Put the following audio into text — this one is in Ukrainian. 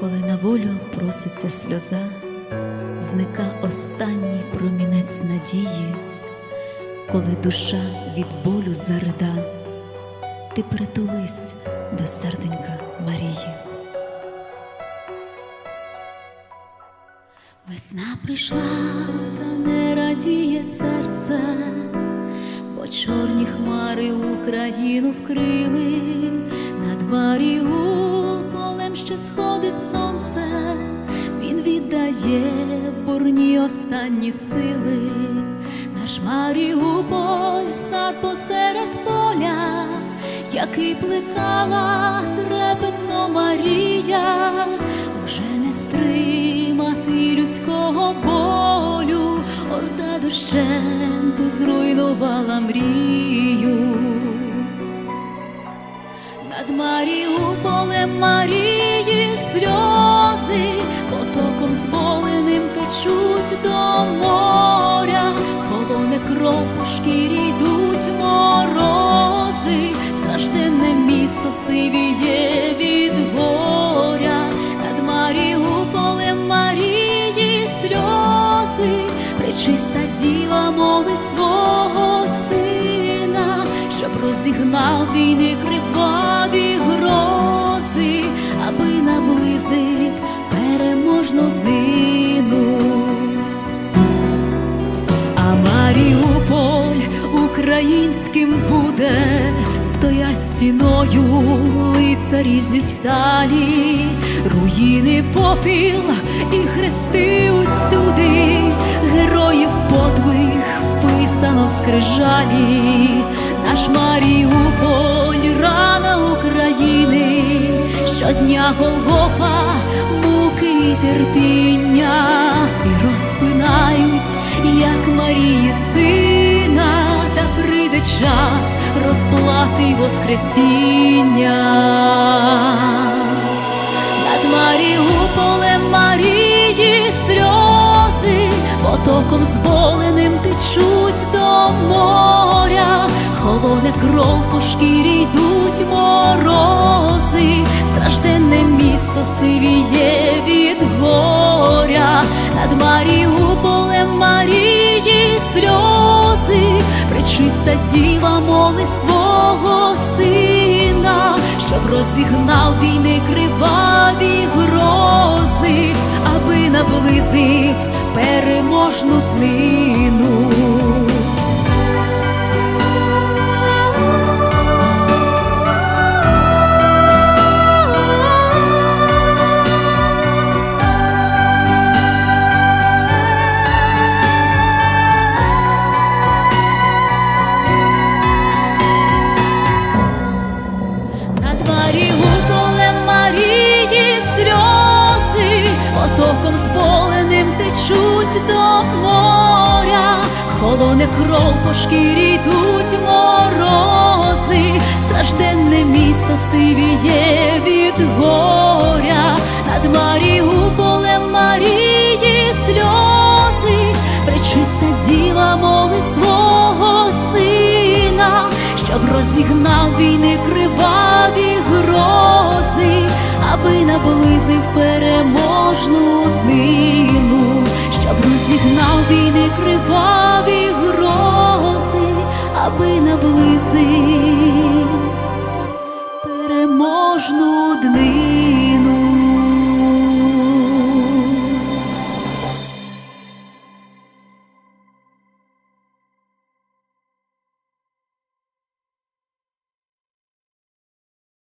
Коли на волю проситься сльоза, зника останній промінець надії, коли душа від болю зарида, ти притулись до серденька Марії. Весна прийшла, та не радіє серце, бо чорні хмари Україну вкрили, віддає в борні останні сили, наш Маріуполь, сад посеред поля, який плекала трепетно Марія, уже не стримати людського болю, орда дощенту зруйнувала мрію. Над Маріуполем Марії пречиста діва молить свого сина, щоб розігнав війни криваві грози, аби наблизив переможну днину. А Маріуполь українським буде, стоять стіною лицарі зі сталі, руїни попіл і хрести скрижалі, наш Маріуполь, рана України, щодня Голгофа, муки і терпіння, і розпинають, як Марії сина, та прийде час розплати воскресіння. Потоком течуть до моря, холоне кров по шкірі йдуть морози, стражденне місто сивіє від горя, над Маріуполем Марії сльози, пречиста діва молить свого сина, щоб розігнав війни криваві грози, аби наблизив переможну днину. Над Маріуполем Марії сльози, течуть до моря, холоне кров по шкірі йдуть морози, стражденне місто сивіє від горя, над Маріуполем Марії сльози, пречиста діва молить свого сина, щоб розігнав війни криваві грози, аби наблизив переможну днину, війни криваві грози, аби наблизив переможну днину.